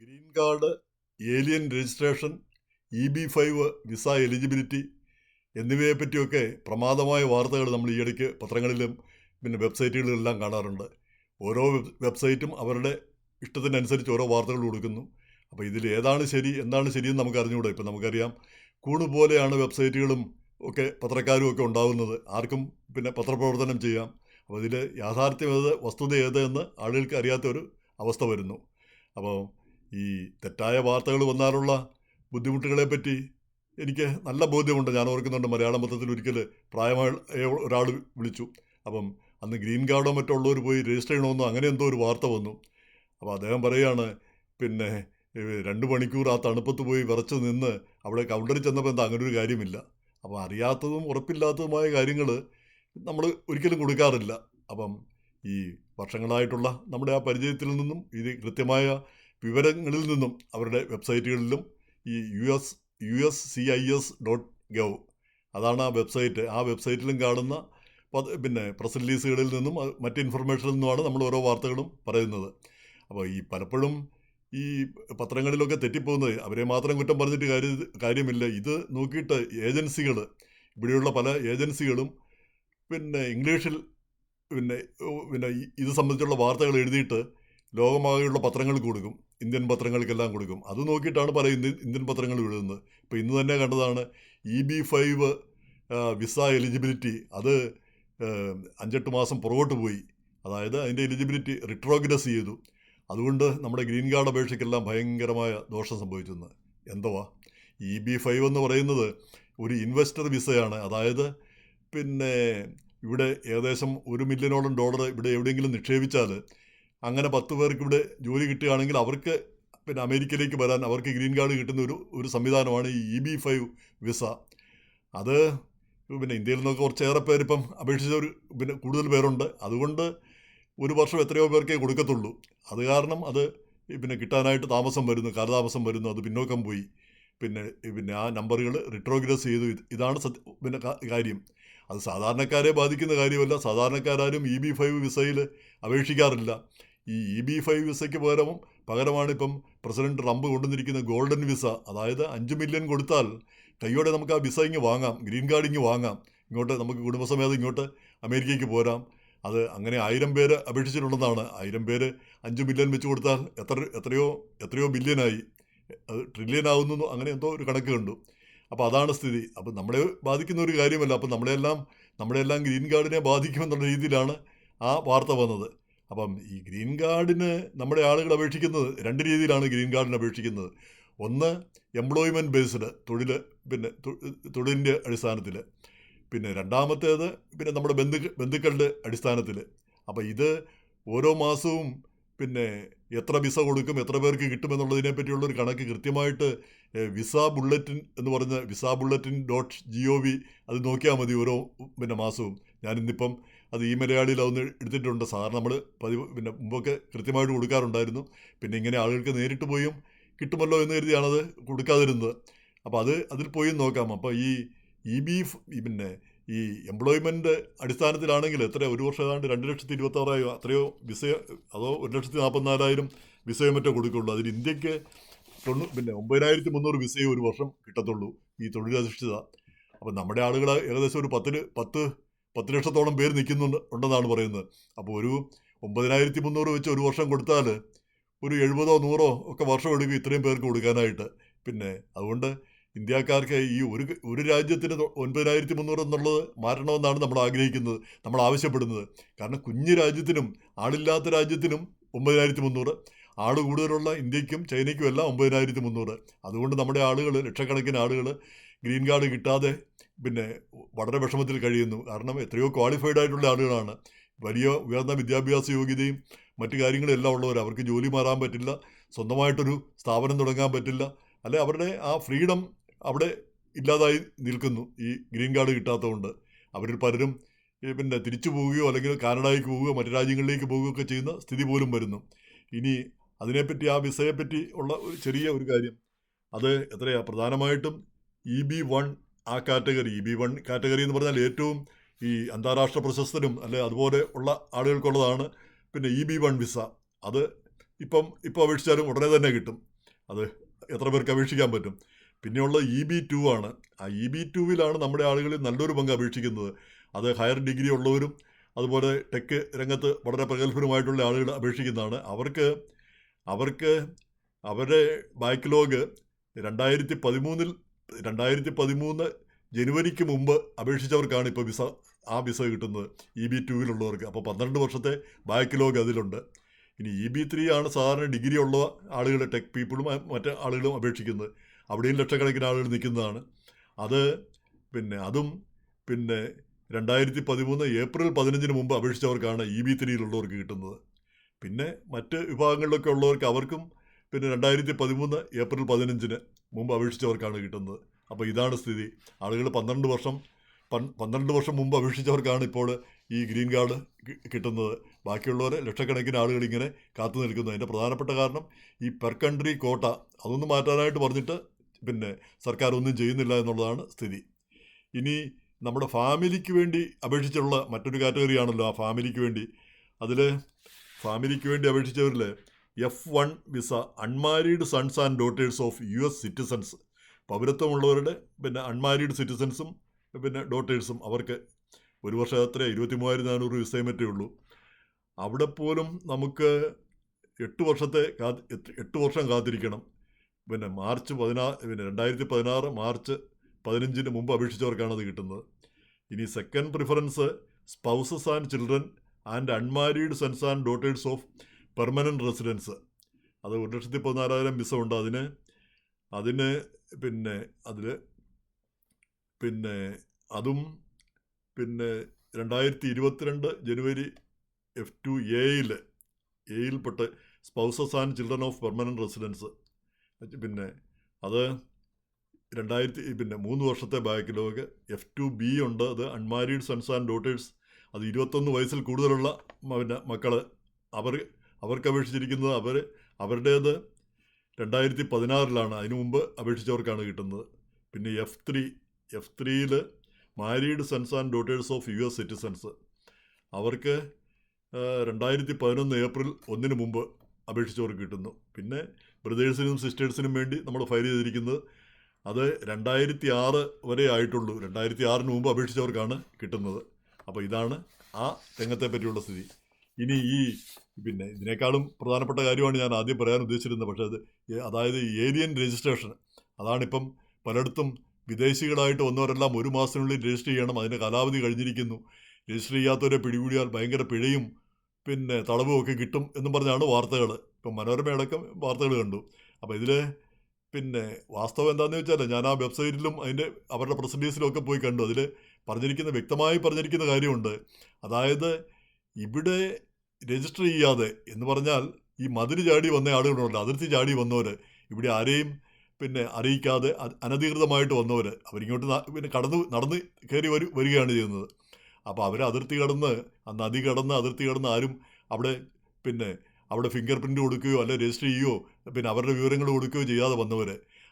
Green card alien registration E B five visa eligibility എന്നിവയെ പറ്റിയൊക്കെ പ്രമാദമായ വാർത്തകൾ നമ്മൾ ഈയിടയ്ക്ക് പത്രങ്ങളിലും പിന്നെ വെബ്സൈറ്റുകളിലെല്ലാം കാണാറുണ്ട്. ഓരോ വെബ്സൈറ്റും അവരുടെ ഇഷ്ടത്തിനനുസരിച്ച് ഓരോ വാർത്തകൾ കൊടുക്കുന്നു. അപ്പോൾ ഇതിൽ ഏതാണ് ശരി എന്താണ് ശരിയെന്ന് നമുക്ക് അറിഞ്ഞുകൂടെ ഇപ്പം നമുക്കറിയാം കൂട് പോലെയാണ് വെബ്സൈറ്റുകളും ഒക്കെ പത്രക്കാരും ഒക്കെ ഉണ്ടാകുന്നത് ആർക്കും പിന്നെ പത്രപ്രവർത്തനം ചെയ്യാം. അപ്പോൾ ഇതിൽ യാഥാർത്ഥ്യം ഏത് വസ്തുത ഏത് എന്ന് ആളുകൾക്ക് അറിയാത്തൊരു അവസ്ഥ വരുന്നു. അപ്പോൾ ഈ തെറ്റായ വാർത്തകൾ വന്നാലുള്ള ബുദ്ധിമുട്ടുകളെ പറ്റി എനിക്ക് നല്ല ബോധ്യമുണ്ട്. ഞാൻ ഓർക്കുന്നുണ്ട് മലയാള മൊത്തത്തിൽ ഒരിക്കൽ പ്രായമായ ഒരാൾ വിളിച്ചു. അപ്പം അന്ന് ഗ്രീൻ കാർഡോ മറ്റുള്ളവർ പോയി രജിസ്റ്റർ ചെയ്യണമെന്നോ അങ്ങനെ എന്തോ ഒരു വാർത്ത വന്നു. അപ്പോൾ അദ്ദേഹം പറയുകയാണ് പിന്നെ രണ്ട് മണിക്കൂർ ആ തണുപ്പത്ത് പോയി വിറച്ച് നിന്ന് അവിടെ കൗണ്ടറിൽ ചെന്നപ്പോൾ എന്താ അങ്ങനെ ഒരു കാര്യമില്ല. അപ്പോൾ അറിയാത്തതും ഉറപ്പില്ലാത്തതുമായ കാര്യങ്ങൾ നമ്മൾ ഒരിക്കലും കൊടുക്കാറില്ല. അപ്പം ഈ വർഷങ്ങളായിട്ടുള്ള നമ്മുടെ ആ പരിചയത്തിൽ നിന്നും ഇത് കൃത്യമായ വിവരങ്ങളിൽ നിന്നും അവരുടെ വെബ്സൈറ്റുകളിലും ഈ U S U S C I S dot gov അതാണ് ആ വെബ്സൈറ്റ്. ആ വെബ്സൈറ്റിലും കാണുന്ന പിന്നെ പ്രസ് റിലീസുകളിൽ നിന്നും മറ്റ് ഇൻഫർമേഷനിൽ നിന്നുമാണ് നമ്മൾ ഓരോ വാർത്തകളും പറയുന്നത്. അപ്പോൾ ഈ പലപ്പോഴും ഈ പത്രങ്ങളിലൊക്കെ തെറ്റിപ്പോകുന്നത് അവരെ മാത്രം കുറ്റം പറഞ്ഞിട്ട് കാര്യ കാര്യമില്ല. ഇത് നോക്കിയിട്ട് ഏജൻസികൾ ഇവിടെയുള്ള പല ഏജൻസികളും പിന്നെ ഇംഗ്ലീഷിൽ പിന്നെ പിന്നെ ഇത് സംബന്ധിച്ചുള്ള വാർത്തകൾ എഴുതിയിട്ട് ലോകമാകെയുള്ള പത്രങ്ങൾക്ക് കൊടുക്കും ഇന്ത്യൻ പത്രങ്ങൾക്കെല്ലാം കൊടുക്കും. അത് നോക്കിയിട്ടാണ് പല ഇന്ത്യൻ ഇന്ത്യൻ പത്രങ്ങൾ എഴുതുന്നത്. ഇപ്പോൾ ഇന്ന് തന്നെ കണ്ടതാണ് E B five visa eligibility അത് അഞ്ചെട്ട് മാസം പുറകോട്ട് പോയി. അതായത് അതിന്റെ എലിജിബിലിറ്റി റിട്രോഗ്രസ് ചെയ്തു. അതുകൊണ്ട് നമ്മുടെ ഗ്രീൻ കാർഡ് അപേക്ഷയ്ക്കെല്ലാം ഭയങ്കരമായ ദോഷം സംഭവിച്ചെന്ന് എന്തുവാ? ഇ ബി ഫൈവ് എന്ന് പറയുന്നത് ഒരു ഇൻവെസ്റ്റർ വിസയാണ് അതായത് പിന്നെ ഇവിടെ ഏകദേശം ഒരു മില്യനോളം ഡോളർ ഇവിടെ എവിടെയെങ്കിലും നിക്ഷേപിച്ചാൽ അങ്ങനെ പത്ത് പേർക്ക് ഇവിടെ ജോലി കിട്ടുകയാണെങ്കിൽ അവർക്ക് പിന്നെ അമേരിക്കയിലേക്ക് വരാൻ അവർക്ക് ഗ്രീൻ കാർഡ് കിട്ടുന്ന ഒരു ഒരു സംവിധാനമാണ് ഈ ഇ ബി ഫൈവ് വിസ. അത് പിന്നെ ഇന്ത്യയിൽ നിന്നൊക്കെ കുറച്ചേറെ പേരിപ്പം ഒരു പിന്നെ കൂടുതൽ പേരുണ്ട്. അതുകൊണ്ട് ഒരു വർഷം എത്രയോ പേർക്കേ കൊടുക്കത്തുള്ളൂ. അത് കാരണം അത് പിന്നെ കിട്ടാനായിട്ട് താമസം വരുന്നു കാലതാമസം വരുന്നു അത് പിന്നോക്കം പോയി. പിന്നെ പിന്നെ ആ നമ്പറുകൾ റിട്രോഗ്രസ് ചെയ്തു. ഇതാണ് സത്യ പിന്നെ കാര്യം. അത് സാധാരണക്കാരെ ബാധിക്കുന്ന കാര്യമല്ല. സാധാരണക്കാരും ഇ ബി ഫൈവ് വിസയിൽ അപേക്ഷിക്കാറില്ല. ഈ ഇ ബി ഫൈവ് വിസയ്ക്ക് പകരവും പകരമാണ് ഇപ്പം പ്രസിഡന്റ് ട്രംപ് കൊണ്ടുവന്നിരിക്കുന്ന ഗോൾഡൻ വിസ അതായത് അഞ്ച് മില്യൺ കൊടുത്താൽ കൈയോടെ നമുക്ക് ആ വിസ ഇങ്ങ് വാങ്ങാം. ഗ്രീൻ കാർഡ് ഇങ്ങ് വാങ്ങാം. ഇങ്ങോട്ട് നമുക്ക് കുടുംബസമേതം ഇങ്ങോട്ട് അമേരിക്കയ്ക്ക് പോരാം. അത് അങ്ങനെ ആയിരം പേര് അപേക്ഷിച്ചിട്ടുണ്ടെന്നാണ് ആയിരം പേര് അഞ്ച് മില്യൺ വെച്ച് കൊടുത്താൽ എത്ര എത്രയോ എത്രയോ ബില്യനായി അത് ട്രില്യൻ ആവുന്നു അങ്ങനെ എന്തോ ഒരു കണക്ക് കണ്ടു. അപ്പോൾ അതാണ് സ്ഥിതി. അപ്പോൾ നമ്മളെ ബാധിക്കുന്ന ഒരു കാര്യമല്ല. അപ്പോൾ നമ്മളെല്ലാം നമ്മളെല്ലാം ഗ്രീൻ കാർഡിനെ ബാധിക്കുമെന്നുള്ള രീതിയിലാണ് ആ വാർത്ത വന്നത്. അപ്പം ഈ ഗ്രീൻ കാർഡിന് നമ്മുടെ ആളുകൾ അപേക്ഷിക്കുന്നത് രണ്ട് രീതിയിലാണ് ഗ്രീൻ കാർഡിന് അപേക്ഷിക്കുന്നത്. ഒന്ന് എംപ്ലോയ്മെന്റ് ബേസ്ഡ് തൊഴിൽ പിന്നെ തൊഴിലിന്റെ അടിസ്ഥാനത്തിൽ പിന്നെ രണ്ടാമത്തേത് പിന്നെ നമ്മുടെ ബന്ധു ബന്ധുക്കളുടെ അടിസ്ഥാനത്തിൽ അപ്പോൾ ഇത് ഓരോ മാസവും പിന്നെ എത്ര വിസ കൊടുക്കും എത്ര പേർക്ക് കിട്ടുമെന്നുള്ളതിനെ പറ്റിയുള്ളൊരു കണക്ക് കൃത്യമായിട്ട് വിസ ബുള്ളറ്റിൻ എന്ന് പറഞ്ഞ visa bulletin dot G O V അത് നോക്കിയാൽ മതി ഓരോ പിന്നെ മാസവും. ഞാൻ ഇന്നിപ്പം അത് ഈ മലയാളിയിൽ അതൊന്ന് എടുത്തിട്ടുണ്ട്. സാധാരണ നമ്മൾ പതിവ് പിന്നെ മുമ്പൊക്കെ കൃത്യമായിട്ട് കൊടുക്കാറുണ്ടായിരുന്നു. പിന്നെ ഇങ്ങനെ ആളുകൾക്ക് നേരിട്ട് പോയും കിട്ടുമല്ലോ എന്ന് കരുതിയാണത് കൊടുക്കാതിരുന്നത്. അപ്പോൾ അത് അതിൽ പോയി നോക്കാം. അപ്പോൾ ഈ ഇ ബി പിന്നെ ഈ എംപ്ലോയ്മെന്റ് അടിസ്ഥാനത്തിലാണെങ്കിൽ എത്ര ഒരു വർഷം ഏതാണ്ട് രണ്ട് ലക്ഷത്തി ഇരുപത്താറായോ അത്രയോ വിസ അതോ ഒരു ലക്ഷത്തി നാൽപ്പത്തിനാലായിരം വിസയോ മറ്റോ കൊടുക്കുള്ളൂ. അതിൽ ഇന്ത്യയ്ക്ക് തൊണ്ണൂ പിന്നെ ഒമ്പതിനായിരത്തി മുന്നൂറ് വിസയെ ഒരു വർഷം കിട്ടത്തുള്ളൂ ഈ തൊഴിലധിഷ്ഠിത. അപ്പം നമ്മുടെ ആളുകൾ ഏകദേശം ഒരു പത്തിന് പത്ത് പത്ത് ലക്ഷത്തോളം പേര് നിൽക്കുന്നുണ്ട് ഉണ്ടെന്നാണ് പറയുന്നത്. അപ്പോൾ ഒരു ഒമ്പതിനായിരത്തി മുന്നൂറ് വെച്ച് ഒരു വർഷം കൊടുത്താൽ ഒരു എഴുപതോ നൂറോ ഒക്കെ വർഷം എടുക്കും ഇത്രയും പേർക്ക് കൊടുക്കാനായിട്ട്. പിന്നെ അതുകൊണ്ട് ഇന്ത്യക്കാർക്ക് ഈ ഒരു ഒരു രാജ്യത്തിന് ഒൻപതിനായിരത്തി മുന്നൂറ് എന്നുള്ളത് മാറ്റണമെന്നാണ് നമ്മൾ ആഗ്രഹിക്കുന്നത് നമ്മൾ ആവശ്യപ്പെടുന്നത്. കാരണം കുഞ്ഞു രാജ്യത്തിനും ആളില്ലാത്ത രാജ്യത്തിനും ഒമ്പതിനായിരത്തി മുന്നൂറ് ആൾ കൂടുതലുള്ള ഇന്ത്യക്കും ചൈനയ്ക്കും എല്ലാം ഒമ്പതിനായിരത്തി മുന്നൂറ് അതുകൊണ്ട് നമ്മുടെ ആളുകൾ ലക്ഷക്കണക്കിന് ആളുകൾ ഗ്രീൻ കാർഡ് കിട്ടാതെ പിന്നെ വളരെ വിഷമത്തിൽ കഴിയുന്നു. കാരണം എത്രയോ ക്വാളിഫൈഡ് ആയിട്ടുള്ള ആളുകളാണ്. വലിയ ഉയർന്ന വിദ്യാഭ്യാസ യോഗ്യതയും മറ്റു കാര്യങ്ങളും എല്ലാം ഉള്ളവർ അവർക്ക് ജോലി മാറാൻ പറ്റില്ല. സ്വന്തമായിട്ടൊരു സ്ഥാപനം തുടങ്ങാൻ പറ്റില്ല. അല്ലെ അവരുടെ ആ ഫ്രീഡം അവിടെ ഇല്ലാതായി നിൽക്കുന്നു ഈ ഗ്രീൻ കാർഡ് കിട്ടാത്തതുകൊണ്ട്. അവരിൽ പലരും പിന്നെ തിരിച്ചു പോവുകയോ അല്ലെങ്കിൽ കാനഡയിലേക്ക് പോവുകയോ മറ്റു രാജ്യങ്ങളിലേക്ക് പോവുകയോ ഒക്കെ ചെയ്യുന്ന സ്ഥിതി പോലും വരുന്നു. ഇനി അതിനെപ്പറ്റി ആ വിസയെപ്പറ്റി ഉള്ള ഒരു ചെറിയ ഒരു കാര്യം. അത് എത്രയാ? പ്രധാനമായിട്ടും ഇ ബി വൺ ആ category E B one category എന്ന് പറഞ്ഞാൽ ഏറ്റവും ഈ അന്താരാഷ്ട്ര പ്രശസ്തരും അല്ലെ അതുപോലെ ഉള്ള ആളുകൾക്കുള്ളതാണ്. പിന്നെ ഇ ബി വൺ വിസ അത് ഇപ്പം ഇപ്പോൾ അപേക്ഷിച്ചാലും ഉടനെ തന്നെ കിട്ടും. അത് എത്ര പേർക്ക് അപേക്ഷിക്കാൻ പറ്റും? പിന്നെയുള്ള ഇ ബി ടു ആണ്. ആ ഇ ബി ടുവിലാണ് നമ്മുടെ ആളുകളിൽ നല്ലൊരു പങ്ക് അപേക്ഷിക്കുന്നത്. അത് ഹയർ ഡിഗ്രി ഉള്ളവരും അതുപോലെ ടെക് രംഗത്ത് വളരെ പ്രഗത്ഭരുമായിട്ടുള്ള ആളുകൾ അപേക്ഷിക്കുന്നതാണ്. അവർക്ക് അവർക്ക് അവരുടെ ബാക്ക്ലോഗ് രണ്ടായിരത്തി പതിമൂന്നിൽ രണ്ടായിരത്തി പതിമൂന്ന് ജനുവരിക്ക് മുമ്പ് അപേക്ഷിച്ചവർക്കാണ് ഇപ്പോൾ വിസ ആ വിസ കിട്ടുന്നത് ഇ ബി ടുവിലുള്ളവർക്ക്. അപ്പോൾ പന്ത്രണ്ട് വർഷത്തെ ബാക്ക്ലോഗ് അതിലുണ്ട്. ഇനി ഇ ബി ത്രീ ആണ് സാധാരണ ഡിഗ്രി ഉള്ള ആളുകൾ ടെക് പീപ്പിളും മറ്റു ആളുകളും അപേക്ഷിക്കുന്നത്. അവിടെയും ലക്ഷക്കണക്കിന് ആളുകൾ നിൽക്കുന്നതാണ്. അത് പിന്നെ അതും പിന്നെ രണ്ടായിരത്തി പതിമൂന്ന് ഏപ്രിൽ പതിനഞ്ചിന് മുമ്പ് അപേക്ഷിച്ചവർക്കാണ് ഇ ബി ത്രീയിലുള്ളവർക്ക് കിട്ടുന്നത്. പിന്നെ മറ്റ് വിഭാഗങ്ങളിലൊക്കെ ഉള്ളവർക്ക് അവർക്കും പിന്നെ രണ്ടായിരത്തി പതിമൂന്ന് ഏപ്രിൽ പതിനഞ്ചിന് മുമ്പ് അപേക്ഷിച്ചവർക്കാണ് കിട്ടുന്നത്. അപ്പോൾ ഇതാണ് സ്ഥിതി. ആളുകൾ പന്ത്രണ്ട് വർഷം പന്ത്രണ്ട് വർഷം മുമ്പ് അപേക്ഷിച്ചവർക്കാണ് ഇപ്പോൾ ഈ ഗ്രീൻ കാർഡ് കിട്ടുന്നത്. ബാക്കിയുള്ളവർ ലക്ഷക്കണക്കിന് ആളുകൾ ഇങ്ങനെ കാത്തു നിൽക്കുന്നു. അതിന്റെ പ്രധാനപ്പെട്ട കാരണം ഈ പെർ കൺട്രി കോട്ട അതൊന്നും മാറ്റാനായിട്ട് പറഞ്ഞിട്ട് പിന്നെ സർക്കാർ ഒന്നും ചെയ്യുന്നില്ല എന്നുള്ളതാണ് സ്ഥിതി. ഇനി നമ്മുടെ ഫാമിലിക്ക് വേണ്ടി അപേക്ഷിച്ചുള്ള മറ്റൊരു കാറ്റഗറിയാണല്ലോ ആ ഫാമിലിക്ക് വേണ്ടി. അതിൽ ഫാമിലിക്ക് വേണ്ടി അപേക്ഷിച്ചവരിൽ F one visa unmarried sons and daughters of U S citizens പൗരത്വമുള്ളവരുടെ പിന്നെ അൺമാരീഡ് സിറ്റിസൺസും പിന്നെ ഡോട്ടേഴ്സും അവർക്ക് ഒരു വർഷം അത്ര ഇരുപത്തി മൂവായിരത്തി നാനൂറ് വിസയും മറ്റേ ഉള്ളൂ. അവിടെ പോലും നമുക്ക് എട്ട് വർഷത്തെ എട്ട് വർഷം കാത്തിരിക്കണം. പിന്നെ മാർച്ച് പതിനാറ് പിന്നെ രണ്ടായിരത്തി പതിനാറ് മാർച്ച് പതിനഞ്ചിന് മുമ്പ് അപേക്ഷിച്ചവർക്കാണ് അത് കിട്ടുന്നത്. ഇനി second preference spouses and children and unmarried sons and daughters of permanent residence അത് ഒരു ലക്ഷത്തി പതിനാലായിരം വിസ ഉണ്ട് അതിന്. അതിന് പിന്നെ അതിൽ പിന്നെ അതും പിന്നെ രണ്ടായിരത്തി ഇരുപത്തിരണ്ട് ജനുവരി എഫ് ടു എയിൽ എയിൽപ്പെട്ട് spouses and children of permanent residence പിന്നെ അത് രണ്ടായിരത്തി പിന്നെ മൂന്ന് വർഷത്തെ ബാക്ക്ലോഗ് എഫ് ടു ബി ഉണ്ട്. അത് അൺമാരീഡ് സൺസ് ആൻഡ് ഡോട്ടേഴ്സ് അത് ഇരുപത്തൊന്ന് വയസ്സിൽ കൂടുതലുള്ള പിന്നെ മക്കൾ അവർ അവർക്ക് അപേക്ഷിച്ചിരിക്കുന്നത് അവർ അവരുടേത് രണ്ടായിരത്തി പതിനാറിലാണ് അതിനു മുമ്പ് അപേക്ഷിച്ചവർക്കാണ് കിട്ടുന്നത്. പിന്നെ എഫ് ത്രീ എഫ് ത്രീയിൽ married sons and daughters of U S citizens. അവർക്ക് രണ്ടായിരത്തി പതിനൊന്ന് ഏപ്രിൽ ഒന്നിന് മുമ്പ് അപേക്ഷിച്ചവർക്ക് കിട്ടുന്നു. പിന്നെ ബ്രദേഴ്സിനും സിസ്റ്റേഴ്സിനും വേണ്ടി നമ്മൾ ഫയൽ ചെയ്തിരിക്കുന്നത് അത് രണ്ടായിരത്തി ആറ് വരെ ആയിട്ടുള്ളൂ. രണ്ടായിരത്തി ആറിന് മുമ്പ് അപേക്ഷിച്ചവർക്കാണ് കിട്ടുന്നത്. അപ്പോൾ ഇതാണ് ആ രംഗത്തെ പറ്റിയുള്ള സ്ഥിതി. ഇനി ഈ പിന്നെ ഇതിനേക്കാളും പ്രധാനപ്പെട്ട കാര്യമാണ് ഞാൻ ആദ്യം പറയാൻ ഉദ്ദേശിച്ചിരുന്നത്. പക്ഷേ അത് അതായത് ഏലിയൻ രജിസ്ട്രേഷൻ അതാണിപ്പം പലയിടത്തും വിദേശികളായിട്ട് വന്നവരെല്ലാം ഒരു മാസത്തിനുള്ളിൽ രജിസ്റ്റർ ചെയ്യണം. അതിന്റെ കാലാവധി കഴിഞ്ഞിരിക്കുന്നു. രജിസ്റ്റർ ചെയ്യാത്തവരെ പിടികൂടിയാൽ ഭയങ്കര പിഴയും പിന്നെ തടവും ഒക്കെ കിട്ടും എന്നും പറഞ്ഞാണ് വാർത്തകൾ ഇപ്പം മനോരമയടക്കം വാർത്തകൾ കണ്ടു. അപ്പോൾ ഇതിൽ പിന്നെ വാസ്തവം എന്താണെന്ന് വെച്ചാൽ ഞാൻ ആ വെബ്സൈറ്റിലും അതിന്റെ അവരുടെ പ്രസിഡീസിലും ഒക്കെ പോയി കണ്ടു. അതിൽ പറഞ്ഞിരിക്കുന്ന വ്യക്തമായി പറഞ്ഞിരിക്കുന്ന കാര്യമുണ്ട്. അതായത് ഇവിടെ രജിസ്റ്റർ ചെയ്യാതെ എന്ന് പറഞ്ഞാൽ ഈ മതിൽ ചാടി വന്ന ആളുകളുണ്ട് അതിർത്തി ചാടി വന്നവർ ഇവിടെ ആരെയും പിന്നെ അറിയിക്കാതെ അനധികൃതമായിട്ട് വന്നവർ അവരിങ്ങോട്ട് പിന്നെ കടന്ന് നടന്ന് കയറി വരു വരികയാണ് ചെയ്യുന്നത്. അപ്പോൾ അവർ അതിർത്തി കടന്ന് ആ നദി കടന്ന് അതിർത്തി കടന്ന് ആരും അവിടെ പിന്നെ അവിടെ ഫിംഗർ പ്രിന്റ് കൊടുക്കുകയോ അല്ലെ രജിസ്റ്റർ ചെയ്യുകയോ പിന്നെ അവരുടെ വിവരങ്ങൾ കൊടുക്കുകയോ ചെയ്യാതെ വന്നവർ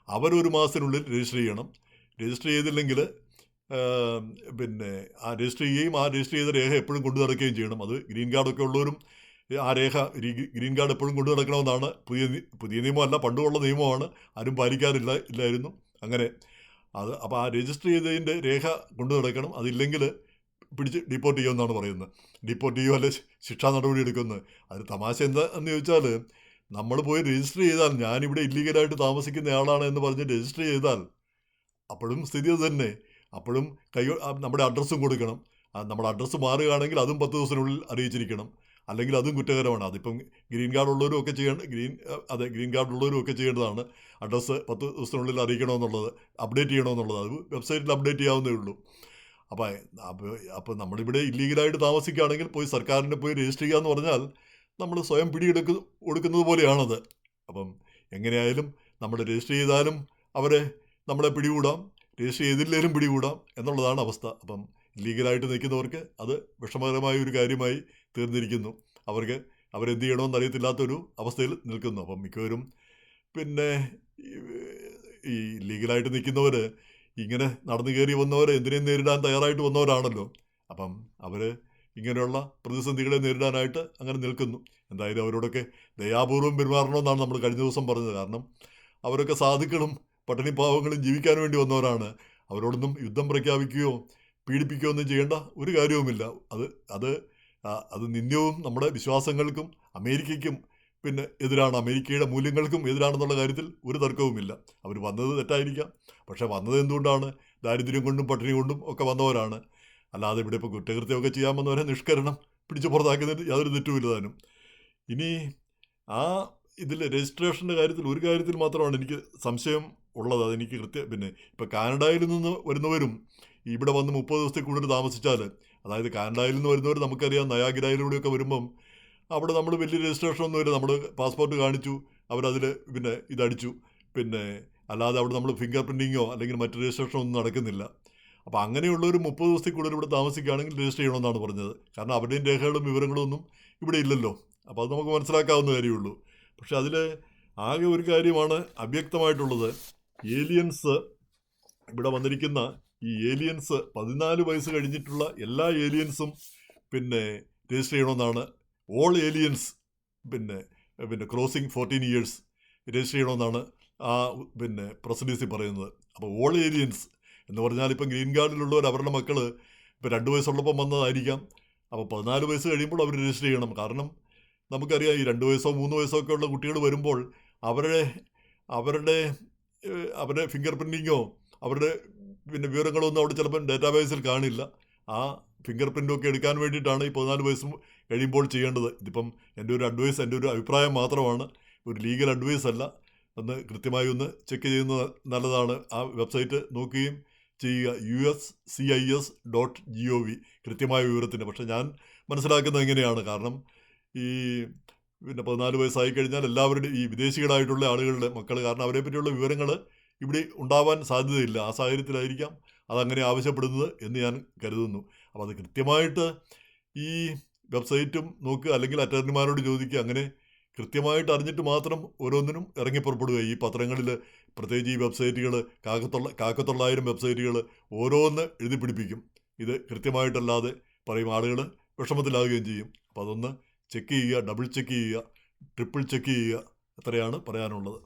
അവരൊരു മാസത്തിനുള്ളിൽ രജിസ്റ്റർ ചെയ്യണം. രജിസ്റ്റർ ചെയ്തില്ലെങ്കിൽ പിന്നെ ആ രജിസ്റ്റർ ചെയ്യുകയും ആ രജിസ്റ്റർ ചെയ്ത രേഖ എപ്പോഴും കൊണ്ടു നടക്കുകയും ചെയ്യണം. അത് ഗ്രീൻ കാർഡൊക്കെ ഉള്ളവരും ആ രേഖ ഗ്രീൻ കാർഡ് എപ്പോഴും കൊണ്ടു നടക്കണമെന്നാണ് പുതിയ പുതിയ നിയമമല്ല പണ്ടുള്ള നിയമമാണ്. ആരും പാലിക്കാറില്ല ഇല്ലായിരുന്നു. അങ്ങനെ അത് അപ്പോൾ ആ രജിസ്റ്റർ ചെയ്തതിന്റെ രേഖ കൊണ്ടു നടക്കണം. അതില്ലെങ്കിൽ പിടിച്ച് ഡിപ്പോർട്ട് ചെയ്യുമെന്നാണ് പറയുന്നത്. ഡിപ്പോർട്ട് ചെയ്യുമോ അല്ലെ ശിക്ഷാ നടപടി എടുക്കുന്നത്? അത് തമാശ എന്താ എന്ന് ചോദിച്ചാൽ നമ്മൾ പോയി രജിസ്റ്റർ ചെയ്താൽ ഞാനിവിടെ ഇല്ലീഗലായിട്ട് താമസിക്കുന്ന ആളാണ് എന്ന് പറഞ്ഞ് രജിസ്റ്റർ ചെയ്താൽ അപ്പോഴും സ്ഥിതി അത് തന്നെ. അപ്പോഴും കൈ നമ്മുടെ അഡ്രസ്സും കൊടുക്കണം. നമ്മുടെ അഡ്രസ്സ് മാറുകയാണെങ്കിൽ അതും പത്ത് ദിവസത്തിനുള്ളിൽ അറിയിച്ചിരിക്കണം. അല്ലെങ്കിൽ അതും കുറ്റകരമാണ്. അതിപ്പം ഗ്രീൻ കാർഡ് ഉള്ളവരും ഒക്കെ ചെയ്യേണ്ട ഗ്രീൻ അതെ ഗ്രീൻ കാർഡ് ഉള്ളവരും ഒക്കെ ചെയ്യേണ്ടതാണ്. അഡ്രസ്സ് പത്ത് ദിവസത്തിനുള്ളിൽ അറിയിക്കണമെന്നുള്ളത് അപ്ഡേറ്റ് ചെയ്യണമെന്നുള്ളത്. അത് വെബ്സൈറ്റിൽ അപ്ഡേറ്റ് ചെയ്യാവുന്നേ ഉള്ളൂ. അപ്പോൾ അപ്പോൾ അപ്പോൾ നമ്മളിവിടെ ഇല്ലീഗലായിട്ട് താമസിക്കുകയാണെങ്കിൽ പോയി സർക്കാരിനെ പോയി രജിസ്റ്റർ ചെയ്യുക എന്ന് പറഞ്ഞാൽ നമ്മൾ സ്വയം പിടിയെടുക്ക കൊടുക്കുന്നത് പോലെയാണത്. അപ്പം എങ്ങനെയായാലും നമ്മൾ രജിസ്റ്റർ ചെയ്താലും അവരെ നമ്മളെ പിടികൂടാം. രജിസ്റ്റർ ചെയ്തില്ലേലും പിടികൂടാം എന്നുള്ളതാണ് അവസ്ഥ. അപ്പം ലീഗലായിട്ട് നിൽക്കുന്നവർക്ക് അത് വിഷമകരമായ ഒരു കാര്യമായി തീർന്നിരിക്കുന്നു. അവർക്ക് അവരെന്ത് ചെയ്യണമെന്ന് അറിയത്തില്ലാത്തൊരു അവസ്ഥയിൽ നിൽക്കുന്നു. അപ്പം മിക്കവരും പിന്നെ ഈ- ലീഗലായിട്ട് നിൽക്കുന്നവർ ഇങ്ങനെ നടന്നു കയറി വന്നവർ എന്തിനേയും നേരിടാൻ തയ്യാറായിട്ട് വന്നവരാണല്ലോ. അപ്പം അവർ ഇങ്ങനെയുള്ള പ്രതിസന്ധികളെ നേരിടാനായിട്ട് അങ്ങനെ നിൽക്കുന്നു. എന്തായാലും അവരോടൊക്കെ ദയാപൂർവം പെരുമാറണമെന്നാണ് നമ്മൾ കഴിഞ്ഞ ദിവസം പറഞ്ഞത്. കാരണം അവരൊക്കെ സാധുക്കളും പട്ടിണിപ്പാവങ്ങളും ജീവിക്കാൻ വേണ്ടി വന്നവരാണ്. അവരോടൊന്നും യുദ്ധം പ്രഖ്യാപിക്കുകയോ പീഡിപ്പിക്കുകയോ ഒന്നും ചെയ്യേണ്ട ഒരു കാര്യവുമില്ല. അത് അത് അത് നിന്ദ്യവും നമ്മുടെ വിശ്വാസങ്ങൾക്കും അമേരിക്കയ്ക്കും പിന്നെ എതിരാണ്. അമേരിക്കയുടെ മൂല്യങ്ങൾക്കും എതിരാണെന്നുള്ള കാര്യത്തിൽ ഒരു തർക്കവുമില്ല. അവർ വന്നത് തെറ്റായിരിക്കാം. പക്ഷേ വന്നത് എന്തുകൊണ്ടാണ്? ദാരിദ്ര്യം കൊണ്ടും പട്ടിണി കൊണ്ടും ഒക്കെ വന്നവരാണ്. അല്ലാതെ ഇവിടെ ഇപ്പോൾ കുറ്റകൃത്യമൊക്കെ ചെയ്യാൻ വന്നവരെ നിഷ്കരണം പിടിച്ചു പുറത്താക്കുന്നതിന് യാതൊരു തെറ്റുമില്ല താനും. ഇനി ആ ഇതിൽ രജിസ്ട്രേഷന്റെ കാര്യത്തിൽ ഒരു കാര്യത്തിൽ മാത്രമാണ് എനിക്ക് സംശയം ഉള്ളത് അതെനിക്ക് കൃത്യം പിന്നെ ഇപ്പോൾ കാനഡയിൽ നിന്ന് വരുന്നവരും ഇവിടെ വന്ന് മുപ്പത് ദിവസത്തെ കൂടുതൽ താമസിച്ചാൽ അതായത് കാനഡയിൽ നിന്ന് വരുന്നവർ നമുക്കറിയാം നയാഗിരായിലൂടെയൊക്കെ വരുമ്പം അവിടെ നമ്മൾ വലിയ രജിസ്ട്രേഷൻ ഒന്നുമില്ല നമ്മൾ പാസ്പോർട്ട് കാണിച്ചു അവരതിൽ പിന്നെ ഇതടിച്ചു. പിന്നെ അല്ലാതെ അവിടെ നമ്മൾ ഫിംഗർ പ്രിന്റിങ്ങോ അല്ലെങ്കിൽ മറ്റ് രജിസ്ട്രേഷനോ ഒന്നും നടക്കുന്നില്ല. അപ്പോൾ അങ്ങനെയുള്ള ഒരു മുപ്പത് ദിവസത്തിൽ കൂടുതൽ ഇവിടെ താമസിക്കുകയാണെങ്കിൽ രജിസ്റ്റർ ചെയ്യണമെന്നാണ് പറഞ്ഞത്. കാരണം അവരുടെയും രേഖകളും വിവരങ്ങളും ഒന്നും ഇവിടെ ഇല്ലല്ലോ. അപ്പോൾ അത് നമുക്ക് മനസ്സിലാക്കാവുന്ന കാര്യമുള്ളൂ. പക്ഷേ അതിൽ ആകെ ഒരു കാര്യമാണ് അവ്യക്തമായിട്ടുള്ളത്. ഏലിയൻസ് ഇവിടെ വന്നിരിക്കുന്ന ഈ ഏലിയൻസ് പതിനാല് വയസ്സ് കഴിഞ്ഞിട്ടുള്ള എല്ലാ ഏലിയൻസും പിന്നെ രജിസ്റ്റർ ചെയ്യണമെന്നാണ്. ഓൾ ഏലിയൻസ് പിന്നെ പിന്നെ ക്രോസിംഗ് ഫോർട്ടീൻ ഇയേഴ്സ് രജിസ്റ്റർ ചെയ്യണമെന്നാണ് ആ പിന്നെ പ്രസിഡൻസി പറയുന്നത്. അപ്പോൾ ഓൾ ഏലിയൻസ് എന്ന് പറഞ്ഞാൽ ഇപ്പം ഗ്രീൻ കാർഡിലുള്ളവർ അവരുടെ മക്കൾ ഇപ്പം രണ്ട് വയസ്സുള്ളപ്പം വന്നതായിരിക്കാം. അപ്പോൾ പതിനാല് വയസ്സ് കഴിയുമ്പോൾ അവർ രജിസ്റ്റർ ചെയ്യണം. കാരണം നമുക്കറിയാം ഈ രണ്ട് വയസ്സോ മൂന്ന് വയസ്സോ ഒക്കെ ഉള്ള കുട്ടികൾ വരുമ്പോൾ അവരുടെ അവരുടെ അവരുടെ ഫിംഗർ പ്രിന്റിങ്ങോ അവരുടെ പിന്നെ വിവരങ്ങളോ ഒന്നും അവിടെ ചിലപ്പം ഡാറ്റാബേസിൽ കാണില്ല. ആ ഫിംഗർ ഒക്കെ എടുക്കാൻ വേണ്ടിയിട്ടാണ് ഈ പതിനാല് വയസ്സും കഴിയുമ്പോൾ ചെയ്യേണ്ടത്. ഇതിപ്പം എന്റെ ഒരു അഡ്വൈസ് എന്റെ ഒരു അഭിപ്രായം മാത്രമാണ്. ഒരു ലീഗൽ അഡ്വൈസ് അല്ല. ഒന്ന് കൃത്യമായി ഒന്ന് ചെക്ക് ചെയ്യുന്നത് നല്ലതാണ്. ആ വെബ്സൈറ്റ് നോക്കുകയും ചെയ്യുക. U S C I S dot G O V കൃത്യമായ വിവരത്തിന്. പക്ഷേ ഞാൻ മനസ്സിലാക്കുന്നത് എങ്ങനെയാണ്? കാരണം ഈ പിന്നെ പതിനാല് വയസ്സായി കഴിഞ്ഞാൽ എല്ലാവരുടെയും ഈ വിദേശികളായിട്ടുള്ള ആളുകളുടെ മക്കൾ കാരണം അവരെ പറ്റിയുള്ള വിവരങ്ങൾ ഇവിടെ ഉണ്ടാവാൻ സാധ്യതയില്ല. ആ സാഹചര്യത്തിലായിരിക്കാം അതങ്ങനെ ആവശ്യപ്പെടുന്നത് എന്ന് ഞാൻ കരുതുന്നു. അപ്പോൾ അത് കൃത്യമായിട്ട് ഈ വെബ്സൈറ്റും നോക്കുക അല്ലെങ്കിൽ അറ്റർണിമാരോട് ചോദിക്കുക അങ്ങനെ കൃത്യമായിട്ട് അറിഞ്ഞിട്ട് മാത്രം ഓരോന്നിനും ഇറങ്ങി പുറപ്പെടുക ഈ പത്രങ്ങളിൽ പ്രത്യേകിച്ച് ഈ വെബ്സൈറ്റുകൾ കാക്കത്തൊള്ള കാക്കത്തൊള്ളായിരം വെബ്സൈറ്റുകൾ ഓരോന്ന് എഴുതി പിടിപ്പിക്കും. ഇത് കൃത്യമായിട്ടല്ലാതെ പറയും ആളുകൾ വിഷമത്തിലാവുകയും ചെയ്യും. അപ്പോൾ അതൊന്ന് ചെക്ക് ചെയ്യുക ഡബിൾ ചെക്ക് ചെയ്യുക ട്രിപ്പിൾ ചെക്ക് ചെയ്യുക അത്രയാണ് പറയാനുള്ളത്.